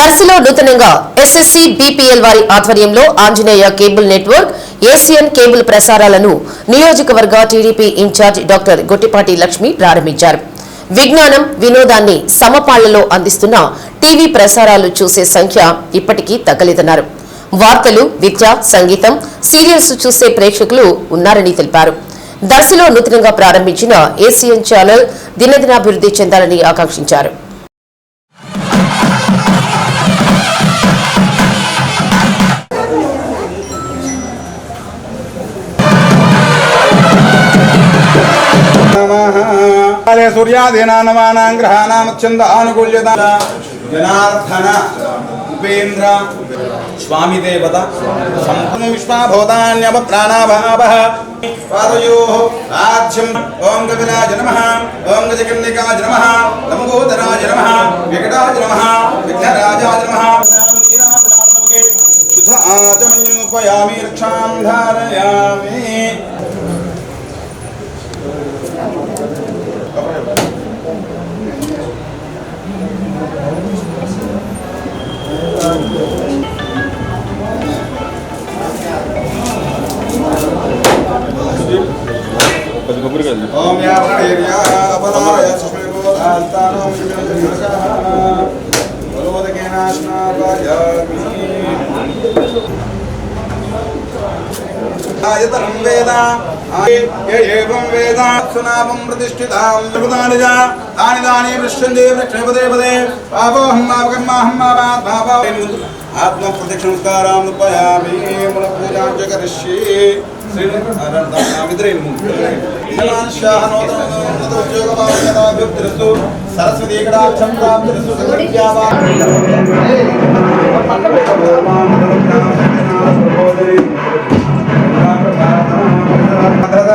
దర్శిలో నూతనంగా SSC BPL వారి ఆధ్వర్యంలో Anjaneya cable network Asian cable ప్రసారాలను నియోజకవర్గ TDP incharge doctor Gottipati Lakshmi ప్రారంభించారు. విజ్ఞానం వినోదాన్ని సమపాళ్ళలో అందిస్తున్న టీవీ ప్రసారాలు చూసే సంఖ్య ఇప్పటికీ తగ్గలేదన్నారు. వార్తలు విద్య సంగీతం సీరియల్స్ చూసే ప్రేక్షకులు ఉన్నారని తెలిపారు. దర్శిలో నూతనంగా ప్రారంభించిన ఏసియన్ ఛానల్ దినదినాభివృద్ధి చెందాలని ఆకాంక్షించారు. సర్వే సూర్యాదీనానమానాం గ్రహానామత్యంద ఆనుకూల్యత. జనార్దన ఉపేంద్ర స్వామి దేవత సంపూర్ణ విశ్వాభూతాన్యవ ప్రాణాభావ పాదయో రాజ్యం ఓం కపిలాజ నమ ఓం గజకన్యకాజ నమ లంబోదరాజ నమ వికటాజ నమ విఘ్నరాజాజ నమ. శుద్ధ ఆచమన్యోపయామి రక్షాం ధారయామి. ఆయతరం వేద ఏం వేద సునామం ప్రతిష్ఠితాం సర్వదాని దాని దాని పృష్ఠందే వృక్షపదే పదే పాపోహం మాపకర్మాహం మాపాత్ పాపా ఆత్మ ప్రత్యక్ష నమస్కారం ఉపయామి మన పూజాం కరిష్యే సరస్వతీ కటాక్షం ప్రాప్తిరస్తు సకృత్యావా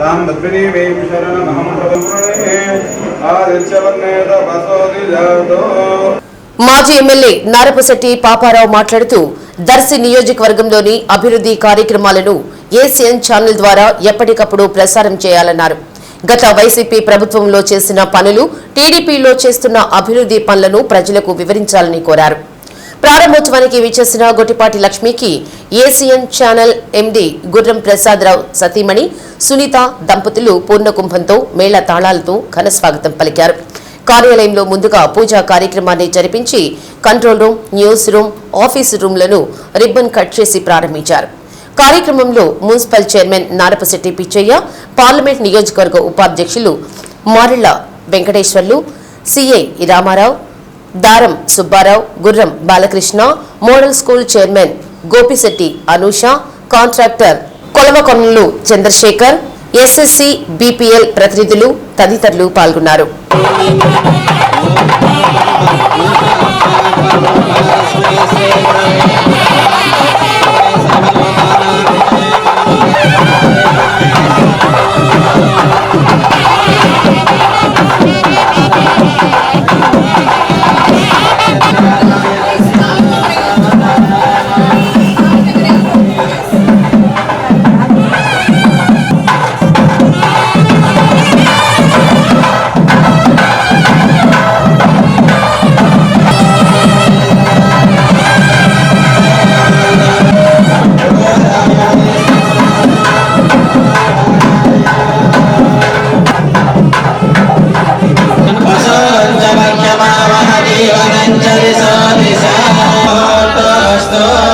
తాం బద్రీవీం మాజీ ఎమ్మెల్యే నారపశెట్టి పాపారావు మాట్లాడుతూ దర్శి నియోజకవర్గంలోని అభివృద్ధి కార్యక్రమాలను ఏసీఎన్ ఛానల్ ద్వారా ఎప్పటికప్పుడు ప్రసారం చేయాలన్నారు. గత వైసీపీ ప్రభుత్వంలో చేసిన పనులు టీడీపీలో చేస్తున్న అభివృద్ధి పనులను ప్రజలకు వివరించాలని కోరారు. ప్రారంభోత్సవానికి విచ్చేసిన గొట్టిపాటి లక్ష్మికి ఏసీఎన్ ఛానల్ ఎండీ గుర్రం ప్రసాదరావు సతీమణి సునీత దంపతులు పూర్ణకుంభంతో మేళ తాళాలతో ఘన స్వాగతం పలికారు. కార్యాలయంలో ముందుగా పూజా కార్యక్రమాన్ని జరిపించి control room news room office రూమ్లను ribbon cut చేసి ప్రారంభించారు. కార్యక్రమంలో municipal chairman Narapasetti Pichaiah parliament నియోజకవర్గ ఉపాధ్యక్షులు Marilla Venkateswarlu CI Ramarao Daram Subbarao Gurram Balakrishna model school chairman Gopisetti Anusha contractor Kolavakonalu Chandrasekhar SSC BPL ప్రతినిధులు తదితరులు పాల్గొన్నారు. the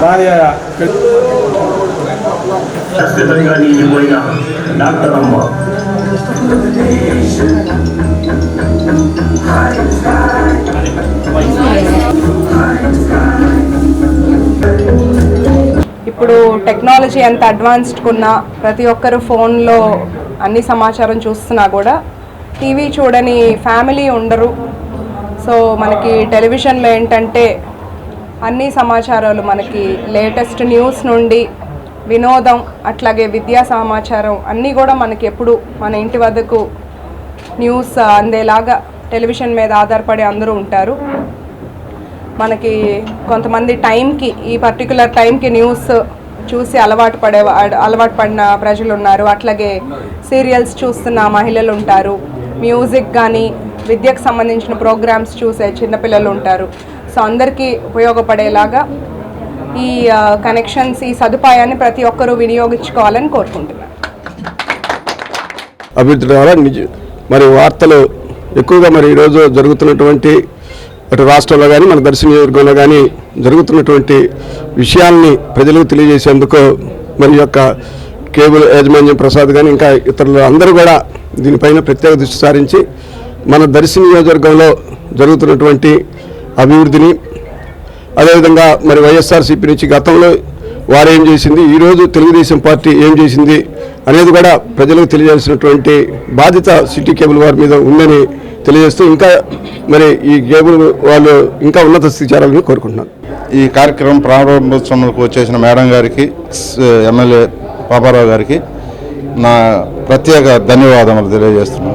Vaya, ya. Este ఇప్పుడు technology ఎంత అడ్వాన్స్డ్ ఉన్నా ప్రతి ఒక్కరు ఫోన్లో అన్ని సమాచారం చూస్తున్నా కూడా టీవీ చూడని ఫ్యామిలీ ఉండరు. సో మనకి టెలివిజన్లో ఏంటంటే అన్ని సమాచారాలు మనకి లేటెస్ట్ న్యూస్ నుండి వినోదం అట్లాగే విద్యా సమాచారం అన్నీ కూడా మనకి ఎప్పుడు మన ఇంటి వద్దకు న్యూస్ అందేలాగా టెలివిజన్ మీద ఆధారపడి అందరూ ఉంటారు. మనకి కొంతమంది టైంకి ఈ పర్టికులర్ టైంకి న్యూస్ చూసి అలవాటు పడే అలవాటు పడిన ప్రజలు ఉన్నారు. అట్లాగే సీరియల్స్ చూస్తున్న మహిళలు ఉంటారు. మ్యూజిక్ కానీ విద్యకు సంబంధించిన ప్రోగ్రామ్స్ చూసే చిన్నపిల్లలు ఉంటారు. సో అందరికీ ఉపయోగపడేలాగా ఈ కనెక్షన్స్ ఈ సదుపాయాన్ని ప్రతి ఒక్కరూ వినియోగించుకోవాలని కోరుకుంటున్నాను. అభివృద్ధి ద్వారా మరి వార్తలు ఎక్కువగా మరి ఈరోజు జరుగుతున్నటువంటి అటు రాష్ట్రంలో కానీ మన దర్శన నియోజకవర్గంలో కానీ జరుగుతున్నటువంటి విషయాల్ని ప్రజలకు తెలియజేసేందుకు మరి యొక్క కేబుల్ యాజమాన్యం ప్రసాద్ కానీ ఇంకా ఇతరులు అందరూ కూడా దీనిపైన ప్రత్యేక దృష్టి సారించి మన దర్శన నియోజకవర్గంలో జరుగుతున్నటువంటి అభివృద్ధిని అదేవిధంగా మరి వైఎస్ఆర్సీపీ నుంచి గతంలో వారు ఏం చేసింది ఈరోజు తెలుగుదేశం పార్టీ ఏం చేసింది అనేది కూడా ప్రజలకు తెలియాల్సినటువంటి బాధ్యత సిటీ కేబుల్ వారి మీద ఉందని తెలియజేస్తూ ఇంకా మరి ఈ గేబుల్ వాళ్ళు ఇంకా ఉన్నత స్థితి చేరాలని కోరుకుంటున్నాను ఈ కార్యక్రమం ప్రారంభోత్సవంకు వచ్చేసిన మేడం గారికి ఎమ్మెల్యే పాపారావు గారికి నా ప్రత్యేక ధన్యవాదములు తెలియజేస్తున్నాను.